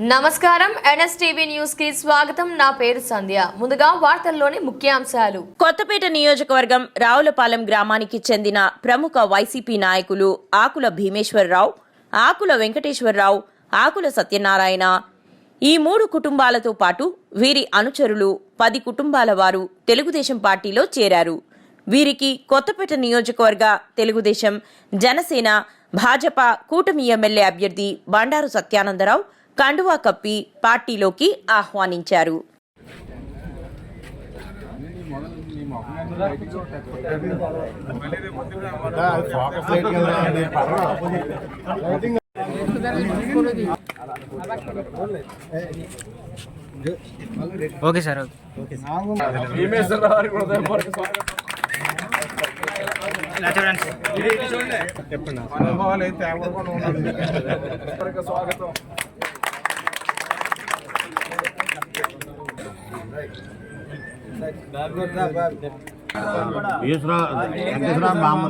నమస్కారం. ఎన్ఎస్టీవీ న్యూస్కి స్వాగతం. నా పేరు సంధ్య. ముందుగా వార్తల్లోని ముఖ్యాంశాలు. కొత్తపేట నియోజకవర్గం రావులపాలెం గ్రామానికి చెందిన ప్రముఖ వైసీపీ నాయకులు ఆకుల భీమేశ్వరరావు ఆకుల వెంకటేశ్వరరావు ఆకుల సత్యనారాయణ ఈ మూడు కుటుంబాలతో పాటు వీరి అనుచరులు పది కుటుంబాల వారు తెలుగుదేశం పార్టీలో చేరారు. వీరికి కొత్తపేట నియోజకవర్గ తెలుగుదేశం జనసేన భాజపా కూటమి ఎమ్మెల్యే అభ్యర్థి బండారు సత్యానందరావు కండువా కప్పి పార్టీలోకి ఆహ్వానించారు. Okay sir okay. ఇలా వెంకటేశ్వర బామ్మ